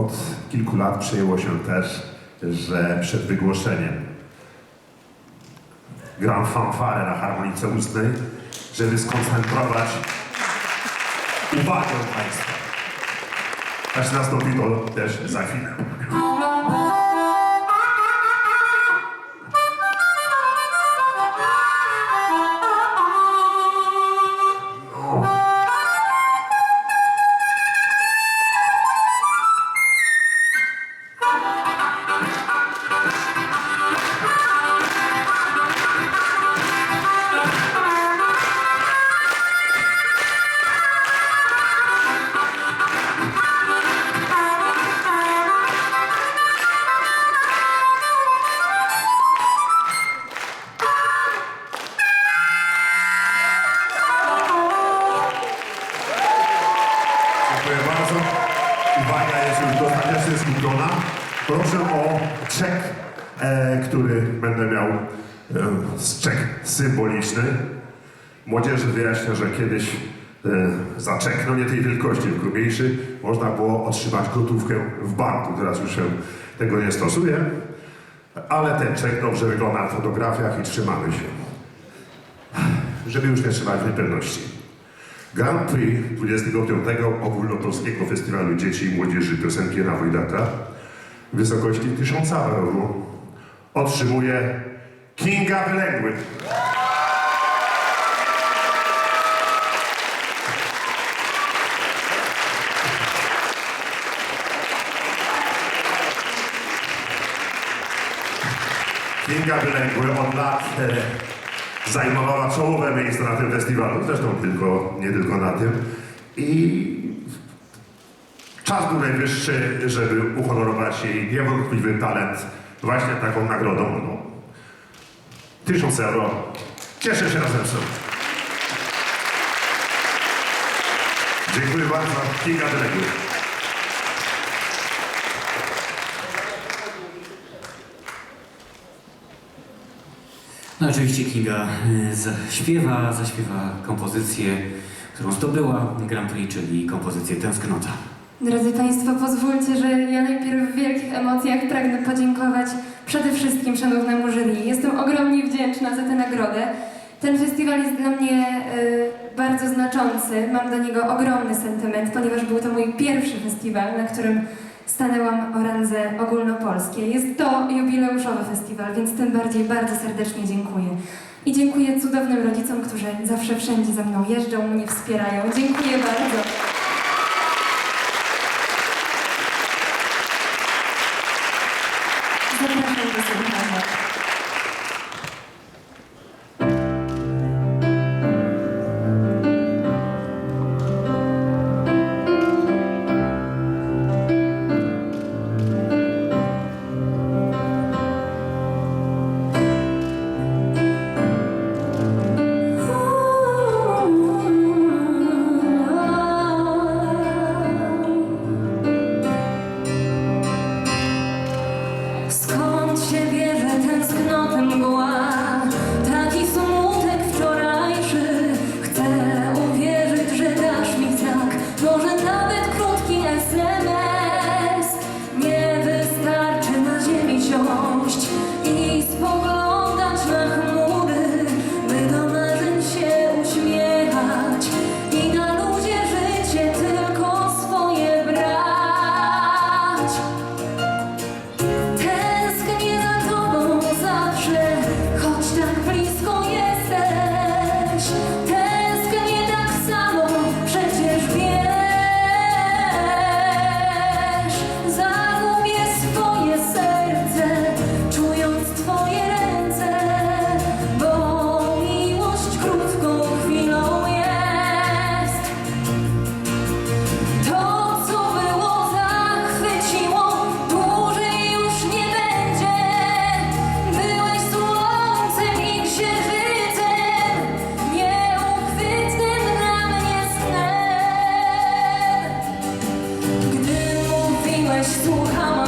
Od kilku lat przyjęło się też, że przed wygłoszeniem gram fanfarę na harmonice ustnej, żeby skoncentrować uwagę Państwa. Aż nastąpi to też za chwilę. Skupiona. Proszę o czek, e, który będę miał, e, czek symboliczny. Młodzieży wyjaśnia, że kiedyś e, za czek, no nie tej wielkości, tylko można było otrzymać gotówkę w banku. Teraz już się tego nie stosuje, ale ten czek dobrze wygląda na fotografiach i trzymamy się. Żeby już nie trzymać niepewności. Grand Prix 25. Ogólnopolskiego Festiwalu Dzieci i Młodzieży Piosenki na Wojdata w wysokości 1000 euro otrzymuje Kinga Wyległy. Kinga Wyległy od lat e, zajmowała czołowe miejsce na tym festiwalu, zresztą tylko, nie tylko na tym. I czas był najwyższy, żeby uhonorować jej niewątpliwy talent właśnie taką nagrodą. No. Tysiąc euro. Cieszę się razem z tobą. Dziękuję bardzo. Kinga Wyległy. No oczywiście Kinga y, zaśpiewa, zaśpiewa kompozycję, którą zdobyła Grand Prix, czyli kompozycję Tęsknota. Drodzy Państwo, pozwólcie, że ja najpierw w wielkich emocjach pragnę podziękować przede wszystkim szanownemu jury. Jestem ogromnie wdzięczna za tę nagrodę. Ten festiwal jest dla mnie y, bardzo znaczący. Mam do niego ogromny sentyment, ponieważ był to mój pierwszy festiwal, na którym stanęłam o randze ogólnopolskiej. Jest to jubileuszowy festiwal, więc tym bardziej bardzo serdecznie dziękuję. I dziękuję cudownym rodzicom, którzy zawsze wszędzie za mną jeżdżą, mnie wspierają. Dziękuję bardzo. come